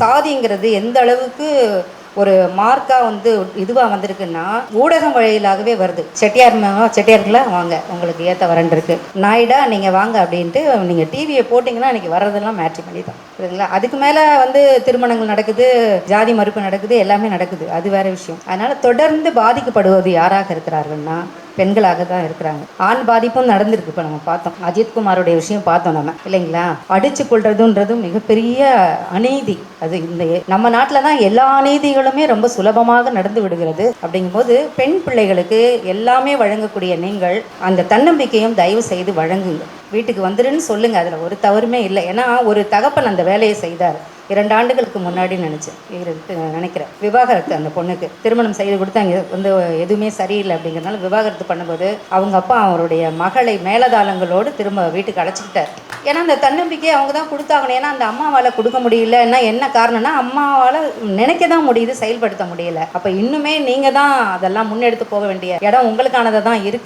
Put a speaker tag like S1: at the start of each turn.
S1: சாதிங்கிறது எந்த அளவுக்கு ஒரு மார்க்காக வந்து இதுவாக வந்திருக்குன்னா ஊடகம் வழியிலாகவே வருது. செட்டியார் மகன் வாங்க உங்களுக்கு ஏற்ற வரன் நாயிடா நாயுடா நீங்கள் வாங்க அப்படின்ட்டு நீங்கள் டிவியை போட்டிங்கன்னா இன்றைக்கி வர்றதெல்லாம் மேட்ரிமணி தான் சரிங்களா அதுக்கு மேலே வந்து திருமணங்கள் நடக்குது ஜாதி மறுப்பு நடக்குது எல்லாமே நடக்குது. அது வேறு விஷயம். அதனால் தொடர்ந்து பாதிக்கப்படுவது யாராக இருக்கிறார்கள்னா பெண்களாக தான் இருக்கிறாங்க. ஆண் பாதிப்பும் நடந்திருக்கு. இப்போ நம்ம பார்த்தோம். அஜித்குமாரோடைய விஷயம் பார்த்தோம் நம்ம. இல்லைங்களா? அடிச்சு கொள்றதுன்றது மிகப்பெரிய அநீதி. அது இந்த நம்ம நாட்டில் தான் எல்லா அநீதிகளுமே ரொம்ப சுலபமாக நடந்து விடுகிறது. அப்படிங்கும்போது பெண் பிள்ளைகளுக்கு எல்லாமே வழங்கக்கூடிய நீங்கள் அந்த தன்னம்பிக்கையும் தயவு செய்து வழங்குங்க. வீட்டுக்கு வந்துருன்னு சொல்லுங்க. அதில் ஒரு தவறுமே இல்லை. ஏன்னா ஒரு தகப்பன் அந்த வேலையை செய்தார். இரண்டு ஆண்டுகளுக்கு முன்னாடி நினச்சேன் நினைக்கிறேன். விவாகரத்து அந்த பொண்ணுக்கு. திருமணம் செய்து கொடுத்து அங்கே வந்து எதுவுமே சரியில்லை அப்படிங்கிறனால விவாகரத்து பண்ணும்போது அவங்க அப்பா அவருடைய மகளை மேலதாளங்களோடு திரும்ப வீட்டுக்கு அழைச்சிக்கிட்டார். ஏன்னா அந்த தன்னம்பிக்கையை அவங்க தான் கொடுத்தாகணும். ஏன்னா அந்த அம்மாவால் கொடுக்க முடியலன்னா என்ன காரணம்னா அம்மாவால் நினைக்க தான் முடியுது செயல்படுத்த முடியல. அப்போ இன்னுமே நீங்கள் தான் அதெல்லாம் முன்னெடுத்து போக வேண்டிய இடம் உங்களுக்கானதை தான் இருக்குது